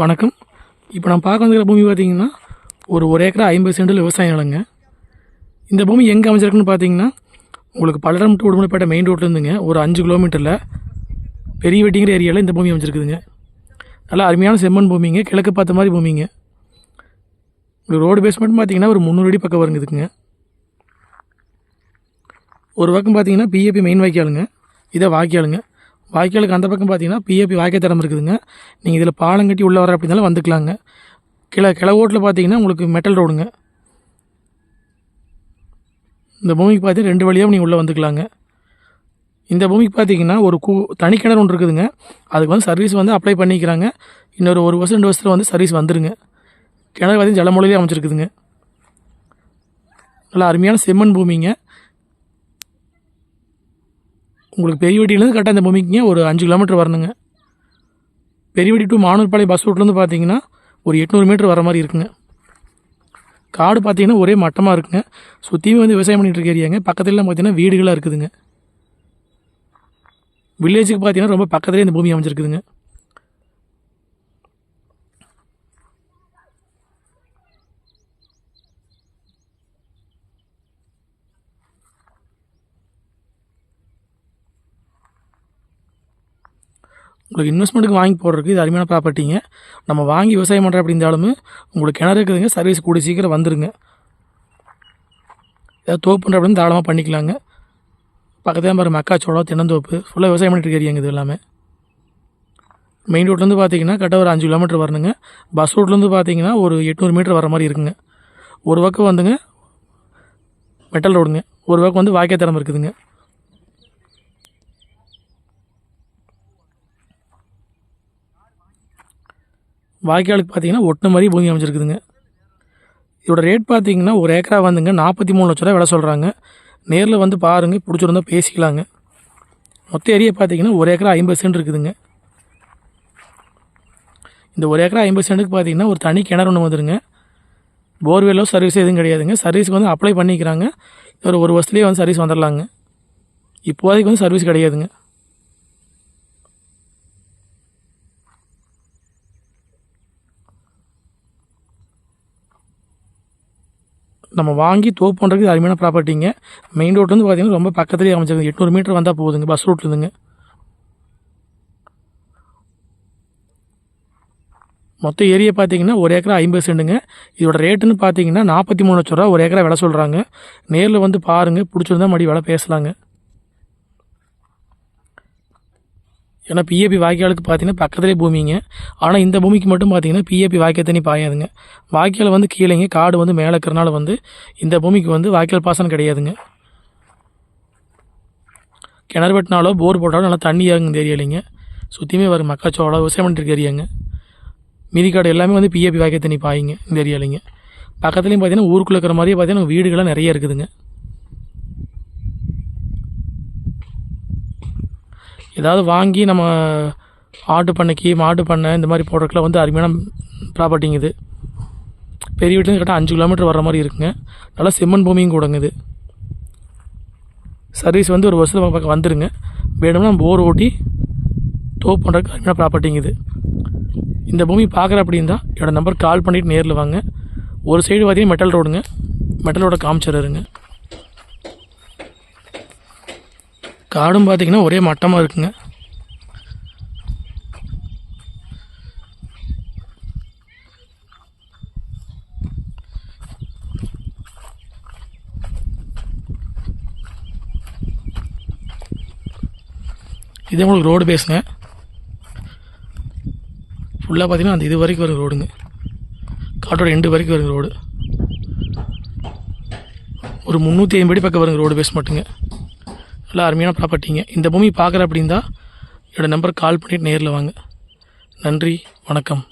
வணக்கம். இப்போ நான் பார்க்க வந்துக்கிற பூமி பார்த்தீங்கன்னா ஒரு ஒரு ஏக்கரா ஐம்பது சென்டில் விவசாய நிலங்க. இந்த பூமி எங்கே அமைச்சிருக்குன்னு பார்த்தீங்கன்னா உங்களுக்கு பல்லடம் டு உடுமலைப்பேட்டை மெயின் ரோட்லேருந்துங்க ஒரு அஞ்சு கிலோமீட்டரில் பெரிய வெட்டிங்கிற ஏரியாவில் இந்த பூமி அமைச்சிருக்குதுங்க நல்லா அருமையான செம்மண் பூமிங்க கிழக்கு பார்த்த மாதிரி பூமிங்க. உங்களுக்கு ரோடு பேஸ்மெண்ட் பார்த்தீங்கன்னா ஒரு முந்நூறு அடி பக்கம் வருங்க ஒரு பக்கம் பார்த்தீங்கன்னா பிஏபி மெயின் வாய்க்காலுங்க. இதை வாய்க்காலுங்க. வாய்க்காலுக்கு அந்த பக்கம் பார்த்தீங்கன்னா பிஏபி வாய்க்கால் தடம் இருக்குதுங்க. நீங்கள் இதில் பாலம் கட்டி உள்ளே வர அப்படின்னாலும் வந்துக்கலாங்க. கிள கிழவோட்டில் பார்த்தீங்கன்னா உங்களுக்கு மெட்டல் ரோடுங்க இந்த பூமிக்கு பார்த்தீங்கன்னா ரெண்டு வழியாக நீங்கள் உள்ளே வந்துக்கலாங்க. இந்த பூமிக்கு பார்த்தீங்கன்னா ஒரு கூ தனி கிணறு ஒன்று இருக்குதுங்க. அதுக்கு வந்து சர்வீஸ் வந்து அப்ளை பண்ணிக்கிறாங்க. இன்னொரு ஒரு வருஷம் ரெண்டு வருஷத்தில் வந்து சர்வீஸ் வந்துருங்க. கிணறு பார்த்தீங்கன்னா ஜலமொழியிலே அமைச்சிருக்குதுங்க நல்லா அருமையான செம்மண் பூமிங்க. உங்களுக்கு பெரியவட்டிலேருந்து கரெக்டாக இந்த பூமிக்குங்க ஒரு அஞ்சு கிலோமீட்டர் வரணுங்க. பெரியவட்டி டு மானூர்பாளையம் பஸ் ரூட்லேருந்து பார்த்தீங்கன்னா ஒரு எட்நூறு மீட்டர் வர மாதிரி இருக்குங்க. காடு பார்த்தீங்கன்னா ஒரே மட்டமாக இருக்குங்க. சுற்றியுமே வந்து விவசாயம் பண்ணிட்டு இருக்க ஏரியாங்க. பக்கத்துலலாம் பார்த்தீங்கன்னா வீடுகளாக இருக்குதுங்க. வில்லேஜுக்கு பார்த்தீங்கன்னா ரொம்ப பக்கத்துலேயே இந்த பூமி அமைஞ்சிருக்குதுங்க. உங்களுக்கு இன்வெஸ்ட்மெண்ட்டுக்கு வாங்கி போடுறதுக்கு இது அருமையான ப்ராப்பர்ட்டிங்க நம்ம வாங்கி விவசாயம் பண்ணுற அப்படி இருந்தாலுமே உங்களுக்கு கிணறு இருக்குதுங்க சர்வீஸ் கூடி சீக்கிரம் வந்துருங்க. ஏதாவது தோப்பு பண்ணுற அப்படின்னு தாராளமாக பண்ணிக்கலாங்க. பக்கத்தில் பாரு மக்காச்சோளம் தென்னந்தோப்பு ஃபுல்லாக விவசாயம் பண்ணிட்டு இருக்கிறீங்க இது எல்லாமே. மெயின் ரோட்லேருந்து பார்த்தீங்கன்னா கரெக்டாக ஒரு அஞ்சு கிலோமீட்டர் வரணுங்க. பஸ் ரோட்லேருந்து பார்த்தீங்கன்னா ஒரு எட்நூறு மீட்டர் வர மாதிரி இருக்குங்க. ஒரு பக்கம் வந்துங்க மெட்டல் ரோடுங்க ஒரு பக்கம் வந்து வாய்க்கால் தரம் இருக்குதுங்க. வாய்க்காலுக்கு பார்த்தீங்கன்னா ஒட்டு மாதிரி பூமி அமைச்சிருக்குதுங்க இதோட ரேட் பார்த்தீங்கன்னா ஒரு ஏக்கரா வந்துங்க நாற்பத்தி மூணு லட்ச ரூபா விலை சொல்கிறாங்க நேரில் வந்து பாருங்கள் பிடிச்சிருந்தா பேசிக்கலாங்க. மொத்த ஏரியா பார்த்தீங்கன்னா ஒரு ஏக்கரா ஐம்பது சென்ட் இருக்குதுங்க. இந்த ஒரு ஏக்கரா ஐம்பது சென்ட்டுக்கு பார்த்தீங்கன்னா ஒரு தனி கிணறு ஒன்று வந்துடுங்க போர்வெல்லோ சர்வீஸ் எதுவும் கிடையாதுங்க. சர்வீஸ்க்கு வந்து அப்ளை பண்ணிக்கிறாங்க. ஒரு ஒரு வருஷத்துலேயே வந்து சர்வீஸ் வந்துடலாங்க இப்போதைக்கு வந்து சர்வீஸ் கிடையாதுங்க. நம்ம வாங்கி தோப்பு பண்ணுறதுக்கு அருமையான ப்ராப்பர்ட்டிங்க மெயின் ரோட்லேருந்து பார்த்தீங்கன்னா ரொம்ப பக்கத்துலேயே அமைச்சிருக்கு எட்நூறு மீட்டர் வந்தால் போகுதுங்க பஸ் ரூட்லேருந்துங்க மொத்த ஏரியா பார்த்தீங்கன்னா ஒரு ஏக்கரா ஐம்பது சென்ட்டுங்க இதோட ரேட்டுன்னு பார்த்தீங்கன்னா நாற்பத்தி மூணு லட்ச ரூபா ஒரு ஏக்கரா விலை சொல்கிறாங்க நேரில் வந்து பாருங்கள் பிடிச்சிருந்தா மறுபடியும் விலை பேசலாங்க. ஏன்னா பிஏபி வாய்க்காலுக்கு பார்த்தீங்கன்னா பக்கத்துலேயே பூமிங்க. ஆனால் இந்த பூமிக்கு மட்டும் பார்த்தீங்கன்னா பிஏபி வாய்க்கால் தண்ணி பாயாதுங்க. வாய்க்கால் வந்து கீழேங்க. காடு வந்து மேலே இருக்கிறனால வந்து இந்த பூமிக்கு வந்து வாய்க்கால் பாசனம் கிடையாதுங்க. கிணறு வெட்டினாலோ போர் போட்டாலும் நல்லா தண்ணி ஆகுங்க இந்த ஏரியாலிங்க சுற்றியுமே வரும் மக்காச்சோளம் விவசாயம் பண்ணிட்டு ஏரியாங்க. மீதி காடு எல்லாமே வந்து பிஏபி வாய்க்கால் தண்ணி பாயுங்க இந்த ஏரியாலிங்க பக்கத்துலேயும் பார்த்தீங்கன்னா ஊருக்குள்ளே இருக்கிற மாதிரியே பார்த்தீங்கன்னா வீடுகள்லாம் நிறைய இருக்குதுங்க. ஏதாவது வாங்கி நம்ம ஆட்டு பண்ணைக்கு மாட்டு பண்ணை இந்த மாதிரி போடுறதுக்குலாம் வந்து அருமையான ப்ராப்பர்ட்டிங்க இது. பெரிய வீட்டிலேருந்து கரெக்டாக அஞ்சு கிலோமீட்டர் வர மாதிரி இருக்குங்க. நல்லா செம்மண் பூமியும் கூடங்க இது. சர்வீஸ் வந்து ஒரு வருஷத்தில் பக்கம் வந்துடுங்க வேணும்னா போர் ஓட்டி தோப்பு பண்ணுறதுக்கு அருமையான ப்ராப்பர்ட்டிங்க இது. இந்த பூமி பார்க்குற அப்படின்னு தான் என்னோடய நம்பர் கால் பண்ணிவிட்டு நேரில் வாங்க. ஒரு சைடு பார்த்தீங்கன்னா மெட்டல் ரோடுங்க மெட்டல் ரோட காமிச்சிடுறங்க காடும் பார்த்தீங்கன்னா ஒரே மட்டமாக இருக்குங்க. இதே உங்களுக்கு ரோடு பேசுங்க. ஃபுல்லாக பார்த்தீங்கன்னா அந்த இது வரைக்கும் வரும் ரோடுங்க. காட்டோட எண்டு வரைக்கும் வருங்க ரோடு. ஒரு முந்நூற்றி ஐம்பது அடி பக்கம் வருங்க ரோடு பேஸ் மட்டுங்க. நல்லா அருமையான ப்ராப்பர்ட்டிங்க இந்த பூமி பார்க்குற அப்படின்னா என்னோடய நம்பருக்கு கால் பண்ணிவிட்டு நேரில் வாங்க. நன்றி வணக்கம்.